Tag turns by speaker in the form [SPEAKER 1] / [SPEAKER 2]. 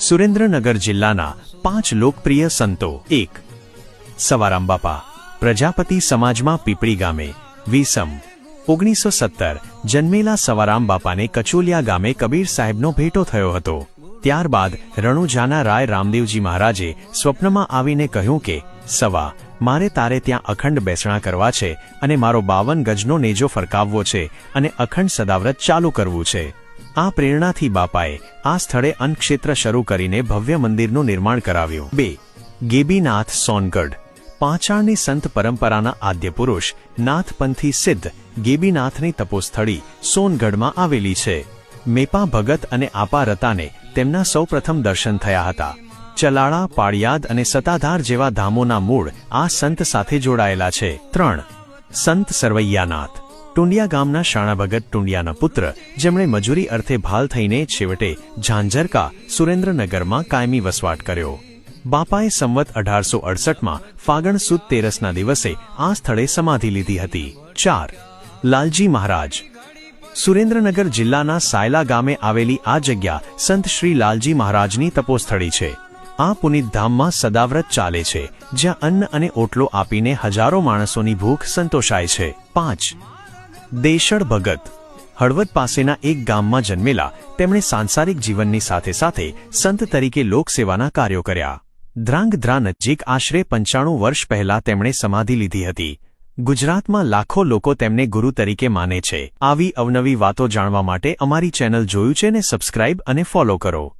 [SPEAKER 1] સુરેન્દ્રનગર જિલ્લાના પાંચ લોકપ્રિય સંતો. એક, સવારામ બાપા, પ્રજાપતિ સમાજમાં પીપળી ગામે. વીસમ, ઓગણીસો સત્તર, જન્મેલા સવારામ બાપાને કચોલિયા ગામે કબીર સાહેબનો ભેટો થયો હતો. ત્યારબાદ રણુજાના રાય રામદેવજી મહારાજે સ્વપ્નમાં આવીને કહ્યું કે, સવા, મારે તારે ત્યાં અખંડ બેસણા કરવા છે અને મારો બાવન ગજનો નેજો ફરકાવવો છે અને અખંડ સદાવ્રત ચાલુ કરવું છે. આ પ્રેરણાથી બાપાએ આ સ્થળે અન્નક્ષેત્ર શરૂ કરીને ભવ્ય મંદિરનું નિર્માણ કરાવ્યું. બે. ગેબીનાથ સોનગઢ. પાંચાળની સંત પરંપરાના આદ્ય પુરુષ નાથપંથી સિદ્ધ ગેબીનાથની તપોસ્થળી સોનગઢમાં આવેલી છે. મેપા ભગત અને આપા રતાને તેમના સૌપ્રથમ દર્શન થયા હતા. ચલાળા, પાળિયાદ અને સતાધાર જેવા ધામોના મૂળ આ સંત સાથે જોડાયેલા છે. ત્રણ. સંત સરવૈયાનાથ. ટુંડિયા ગામના શાણા ભગત ટુંડિયાના પુત્ર, જેમણે મજૂરી અર્થે ભાલ થઈને છેવટે ઝાંઝરકા સુરેન્દ્રનગરમાં કાયમી વસવાટ કર્યો. બાપાએ સંવત અઢારસો અડસઠમાં ફાગણ સુદ તેરસના દિવસે આ સ્થળે સમાધિ લીધી હતી. ચાર. લાલજી મહારાજ. સુરેન્દ્રનગર જિલ્લાના સાયલા ગામે આવેલી આ જગ્યા સંત શ્રી લાલજી મહારાજની તપોસ્થળી છે. આ પુનિત ધામમાં સદાવ્રત ચાલે છે, જ્યાં અન્ન અને ઓટલો આપીને હજારો માણસોની ભૂખ સંતોષાય છે. પાંચ. દેશળ ભગત. હળવદ પાસેના એક ગામમાં જન્મેલા, તેમણે સાંસારિક જીવનની સાથે સાથે સંત તરીકે લોકસેવાના કાર્યો કર્યા. ધ્રાંગધ્રા નજીક આશરે પંચાણું વર્ષ પહેલા તેમણે સમાધિ લીધી હતી. ગુજરાતમાં લાખો લોકો તેમને ગુરુ તરીકે માને છે. આવી અવનવી વાતો જાણવા માટે અમારી ચેનલ જોયું છે ને સબસ્ક્રાઇબ અને ફોલો કરો.